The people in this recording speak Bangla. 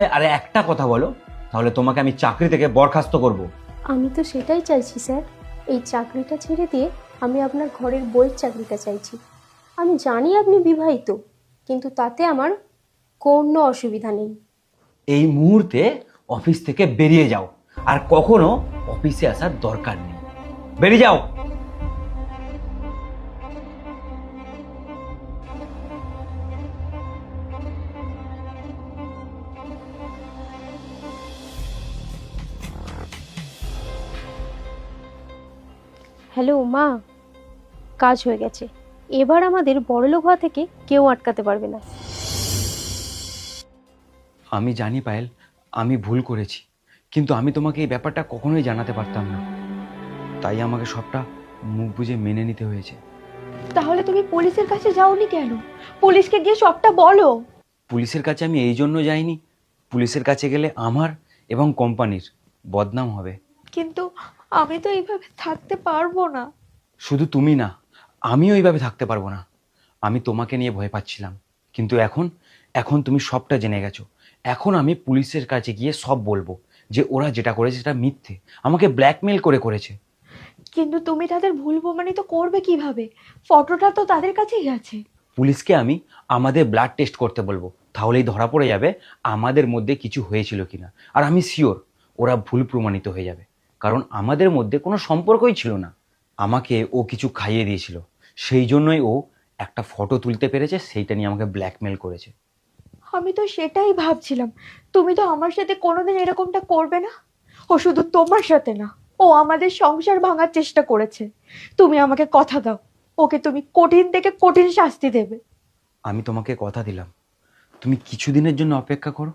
আরে একটা কথা বলো তাহলে তোমাকে আমি চাকরি থেকে বরখাস্ত করব। আমি তো সেটাই চাইছি স্যার। এই চাকরিটা ছেড়ে দিয়ে আমি আপনার ঘরের বইয়ের চাকরিটা চাইছি। আমি জানি আপনি বিবাহিত কিন্তু তাতে আমার কোনো অসুবিধা নেই। এই মুহূর্তে অফিস থেকে বেরিয়ে যাও আর কখনো অফিসে আসার দরকার নেই। বেরিয়ে যাও! হ্যালো মা। কাজ হয়ে গেছে। এবার আমাদের বড়লোক হওয়া থেকে কেউ আটকাতে পারবে না। আমি জানি পায়েল আমি ভুল করেছি। কিন্তু আমি তোমাকে এই ব্যাপারটা কখনোই জানাতে পারতাম না। তাই আমাকে সবটা মুখ বুঝে মেনে নিতে হয়েছে। তাহলে তুমি পুলিশের কাছে যাওনি কেন? পুলিশকে গিয়ে সবটা বলো। পুলিশের কাছে আমি এই জন্য যাইনি। পুলিশের কাছে গেলে আমার এবং কোম্পানির বদনাম হবে। কিন্তু আমি তো এইভাবে থাকতে পারব না। শুধু তুমি না আমিও এইভাবে থাকতে পারব না। আমি তোমাকে নিয়ে ভয় পাচ্ছিলাম কিন্তু এখন এখন তুমি সবটা জেনে গেছো। এখন আমি পুলিশের কাছে গিয়ে সব বলব যে ওরা যেটা করেছে সেটা মিথ্যে আমাকে ব্ল্যাকমেল করে করেছে। কিন্তু তুমি তাদের ভুল প্রমাণিত করবে কীভাবে? ফটোটা তো তাদের কাছেই আছে পুলিশকে আমি আমাদের ব্লাড টেস্ট করতে বলব তাহলেই ধরা পড়ে যাবে আমাদের মধ্যে কিছু হয়েছিল কিনা। আর আমি শিওর ওরা ভুল প্রমাণিত হয়ে যাবে। কারণ আমাদের মধ্যে কোনো সম্পর্কই ছিল না। আমাকে ও কিছু খাইয়ে দিয়েছিল। সেই জন্যই ও একটা ফটো তুলতে পেরেছে সেইটা নিয়ে আমাকে ব্ল্যাকমেল করেছে। আমি তো সেটাই ভাবছিলাম। তুমি তো আমার সাথে কোনোদিন এরকমটা করবে না? ও শুধু তোমার সাথে না ও আমাদের সংসার ভাঙার চেষ্টা করেছে। তুমি আমাকে কথা দাও ওকে তুমি কঠিন থেকে কঠিন শাস্তি দেবে। আমি তোমাকে কথা দিলাম। তুমি কিছুদিনের জন্য অপেক্ষা করো।